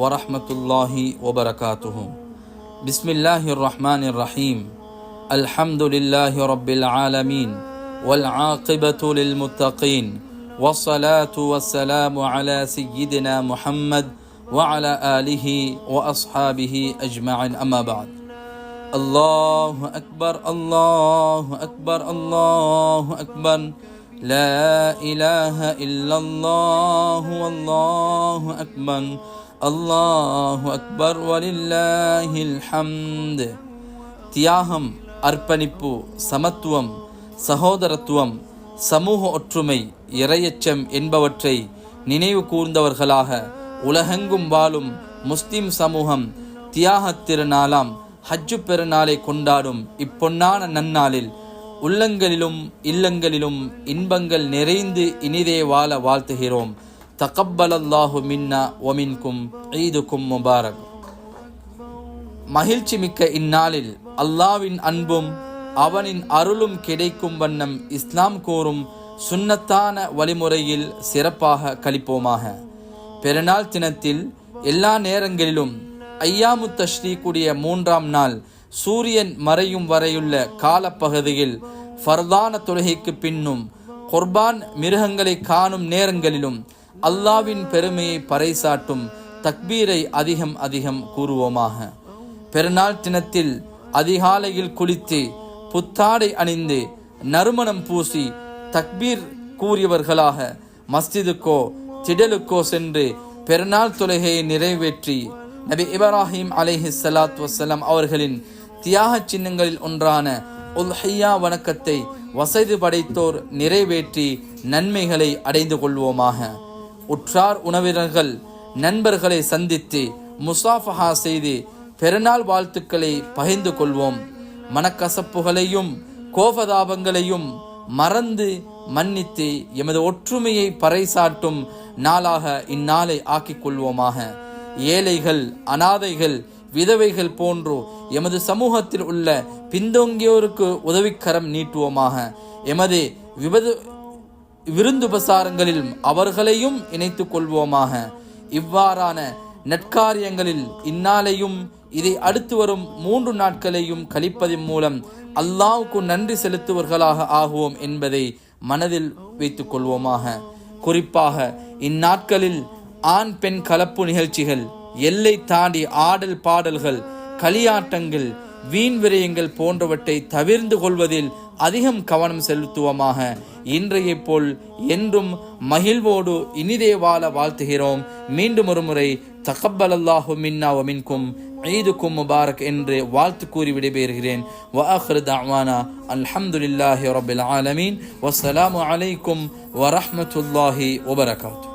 ورحمة الله وبركاته. بسم الله الرحمن الرحيم. الحمد لله رب العالمين والعاقبة للمتقين والصلاة والسلام على سيدنا محمد وعلى آله وأصحابه أجمعين. أما بعد الله أكبر الله أكبر الله أكبر. لا إله إلا الله والله أكبر. அல்லாஹு அக்பர். வலில்லாஹில் ஹம்து. தியாகம் அர்ப்பணிப்பு சமத்துவம் சகோதரத்துவம் சமூக ஒற்றுமை இரையச்சம் என்பவற்றை நினைவு கூர்ந்தவர்களாக உலகெங்கும் வாழும் முஸ்லிம் சமூகம் தியாக திருநாளாம் ஹஜ்ஜு பெருநாளை கொண்டாடும் இப்பொன்னான நன்னாளில் உள்ளங்களிலும் இல்லங்களிலும் இன்பங்கள் நிறைந்து இனிதே வாழ வாழ்த்துகிறோம். தகப்பலல்லாஹு மின்னா ஒமின்கும் ஈதுக்கும் முபாரக். மகிழ்ச்சி மிக்க இந்நாளில் அல்லாவின் அன்பும் அவனின் அருளும் கிடைக்கும் வண்ணம் இஸ்லாம் கூறும் சுன்னத்தான வழிமுறையில் சிறப்பாக கழிப்போமாக. பெருநாள் தினத்தில் எல்லா நேரங்களிலும் ஐயாமு தஷ்ரீக்குடைய மூன்றாம் நாள் சூரியன் மறையும் வரையுள்ள காலப்பகுதியில் ஃபர்தான தொழுகைக்கு பின்னும் குர்பான் மிருகங்களை காணும் நேரங்களிலும் அல்லாவின் பெருமையை பறைசாட்டும் தக்பீரை அதிகம் அதிகம் கூறுவோமாக. பெருநாள் தினத்தில் அதிகாலையில் குளித்து புத்தாடை அணிந்து நறுமணம் பூசி தக்பீர் கூறியவர்களாக மஸ்ஜிதுக்கோ திடலுக்கோ சென்று பெருநாள் தொழுகையை நிறைவேற்றி நபி இப்ராஹிம் அலேஹி சலாத் வசலாம் அவர்களின் தியாக சின்னங்களில் ஒன்றான உல்ஹையா வணக்கத்தை வசதி படைத்தோர் நிறைவேற்றி நன்மைகளை அடைந்து கொள்வோமாக. உற்றார் உணவினர்கள் நண்பர்களை சந்தித்து முசாஃபஹா செய்து பெருநாள் வாழ்த்துக்களை பகிர்ந்து கொள்வோம். மனக்கசப்புகளையும் கோபதாபங்களையும் மறந்து மன்னித்து எமது ஒற்றுமையை பறைசாட்டும் நாளாக இந்நாளை ஆக்கிக் கொள்வோமாக. ஏழைகள் அனாதைகள் விதவைகள் போன்றோ எமது சமூகத்தில் உள்ள பின்தொங்கியோருக்கு உதவிக்கரம் நீட்டுவோமாக. எமது விபது விருந்து பசாரங்களில் அவர்களையும் இணைத்துக் கொள்வோமாக. இவ்வாறான நற்காரியங்களில் இந்நாளையும் இதை அடுத்து வரும் மூன்று நாட்களையும் கழிப்பதன் மூலம் அல்லாவுக்கு நன்றி செலுத்துவர்களாக ஆகுவோம் என்பதை மனதில் வைத்துக் கொள்வோமாக. குறிப்பாக இந்நாட்களில் ஆண் பெண் கலப்பு நிகழ்ச்சிகள் எல்லை தாண்டி ஆடல் பாடல்கள் களியாட்டங்கள் வீண் விரயங்கள் போன்றவற்றை தவிர்ந்து கொள்வதில் அதிகம் கவனம் செலுத்துவோமாக. இன்றைய போல் என்றும் மகிழ்வோடு இனிதே வாழ வாழ்த்துகிறோம். மீண்டும் ஒரு முறை தகப்பலல்லாஹு மின்னா ஒமின்கும் ஈதுக்கும் முபாரக் என்று வாழ்த்து கூறி விடைபெறுகிறேன். வஆஹிரு தஅவானா அல்ஹம்துலில்லாஹி ரபில் ஆலமீன் வசலாம் அலைக்கும் வரஹமத்துல்லாஹி ஒபரகாத்து